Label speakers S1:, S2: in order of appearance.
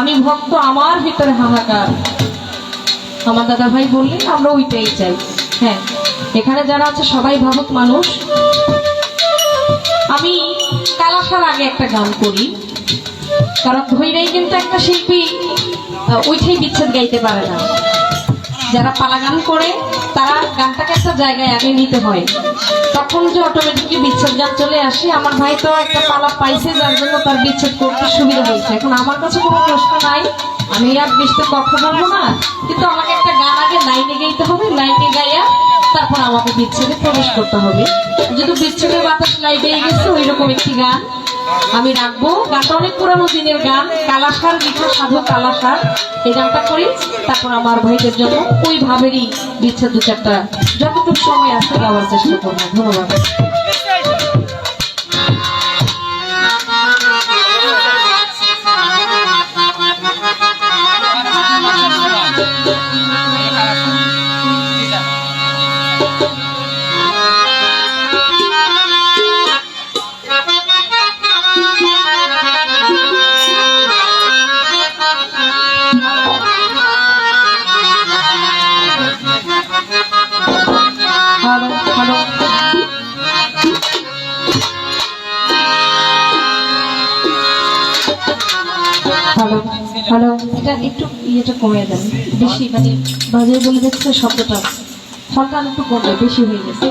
S1: আমি ভক্ত, আমার ভিতরে হাহাকার। আমার দাদা ভাই বললেন, আমরা ওইটাই চাই। হ্যাঁ এখানে যারা আছে, সবাই ভাবক মানুষ। আমি কালাসার আগে একটা গান করি, কারণ ধৈরাই কিন্তু একটা শিল্পী ওইটাই বিচ্ছেদ গাইতে পারে না। যারা পালা গান করে তারা গানটাকে একটা জায়গায় আগে নিতে হয়। তখন যে অটোমেটিকলি বিচ্ছেদ গান চলে আসে, আমার ভাই তো একটা পালা পাইছে, যার জন্য তার বিচ্ছেদ করতে সুবিধা হয়েছে। এখন আমার কাছে কোনো প্রশ্ন নাই, আমি আর বেশি কথা বলব না, কিন্তু আমাকে একটা গান আগে লাইনে গাইতে হবে, লাইনে গাইয়া তারপর আমাকে বিচ্ছেদে প্রবেশ করতে হবে। যেহেতু বিচ্ছেদের বাতাস লাইনে গেছে ওই রকম একটি গান। আমি রাখব। গানটা অনেক পুরানো দিনের গান। কালাসার লিখা সাধু কালাসার এই গানটা করি। তারপর আমার ভাইদের জন্য ওই ভাবেরই বিচ্ছেদ দু চারটা। যতটুকু সময় আসতে গাওয়ার চেষ্টা করব। ধন্যবাদ। হ্যালো হ্যালো, এটা একটু ইয়েটা কমে দেন, বেশি মানে বাজারে বলে যাচ্ছে শব্দটা ফলটা একটু কমবে বেশি হয়ে গেছে।